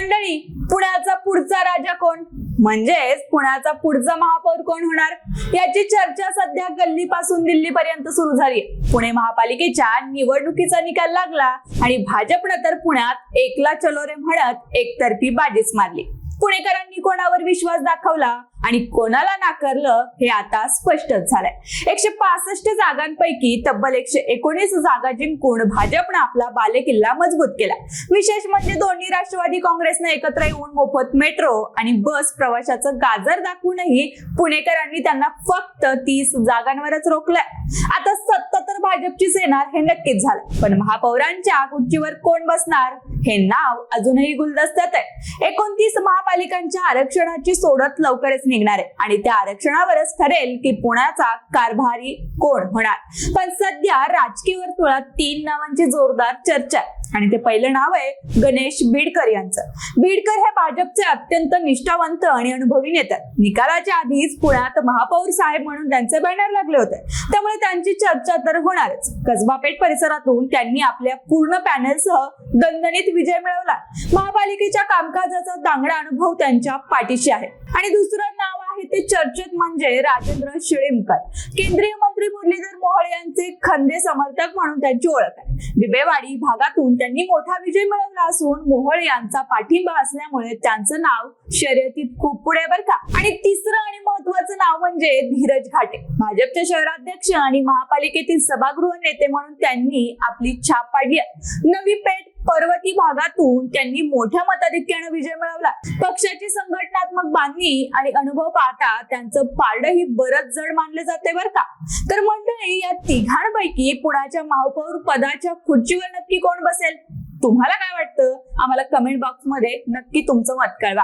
मंडळी पुण्याचा पुढचा राजा कोण? म्हणजेच पुण्याचा पुढचा महापौर कोण होणार? याची चर्चा सध्या गल्लीपासून दिल्लीपर्यंत सुरू झाली पुणे महापालिकेच्या निवडणुकीचा निकाल लागला आणि भाजपनं तर पुण्यात एकला चलो रे म्हणत एकतर्फी बाजीच मारली. पुणेकरांनी कोणावर विश्वास दाखवला आणि कोणाला नाकारलं हे आता स्पष्टच झालंय. एकशे पासष्ट जागांपैकी तब्बल एकशे एकोणीस जागा जिंकून भाजपनं आपला बालेकिल्ला मजबूत केला. विशेष म्हणजे दोन्ही राष्ट्रवादी काँग्रेसनं एकत्र येऊन मोफत मेट्रो आणि बस प्रवाशाचं गाजर दाखवूनही पुणेकरांनी त्यांना फक्त तीस जागांवरच रोखलंय. आता सत्ता तर भाजपचीच येणार हे नक्कीच झालं पण महापौरांच्या खुर्चीवर कोण बसणार हे नाव अजूनही गुलदस्त्यात आहे. एकोणतीस महापालिकांच्या आरक्षणाची सोडत लवकरच निघणार आहे. आणि त्या आरक्षणावरच ठरेल की पुण्याचा कारभारी कोण होणार. पण सध्या राजकीय वर्तुळात तीन नावांची जोरदार चर्चा आहे. आणि ते पहिलं नाव आहे गणेश बीडकर यांचं. बीडकर हे भाजपचे अत्यंत निष्ठावंत आणि अनुभवी नेते निकालाच्या आधीच पुण्यात महापौर साहेब म्हणून त्यांचे बॅनर लागले होते. त्यामुळे त्यांची चर्चा तर होणारच. कसबापेठ परिसरातून त्यांनी आपल्या पूर्ण पॅनलसह दणदणीत विजय मिळवला. महापालिकेच्या कामकाजाचा दांगडा अनुभव त्यांच्या पाठीशी आहे. आणि दुसरं नाव आहे ते चर्चेत म्हणजे राजेंद्र शिळीमकर. केंद्रीय मंत्री मुरलीधर मोहोळ यांचे खंदे समर्थक म्हणून त्यांची ओळख आहे. बिबेवाडी भागातून त्यांनी मोठा विजय मिळवला असून मोहोळ यांचा पाठिंबा असल्यामुळे त्यांचं नाव शर्यतीत खूप पुढे बर का. आणि तिसरं आणि महत्वाचं नाव म्हणजे धीरज घाटे. भाजपचे शहराध्यक्ष आणि महापालिकेतील सभागृह नेते म्हणून त्यांनी आपली छाप पाडली आहे. नवी पेठ पर्वती भागातून त्यांनी मोठ्या मताधिक्यानं विजय मिळवला. पक्षाची संघटनात्मक बांधणी आणि अनुभव पाहता त्यांचं पारडंही बरंच जड मानले जाते बरं का. तर मंडळी या तिघांपैकी पुण्याच्या महापौर पदाच्या खुर्चीवर नक्की कोण बसेल? तुम्हाला काय वाटतं? आम्हाला कमेंट बॉक्समध्ये नक्की तुमचं मत कळवा.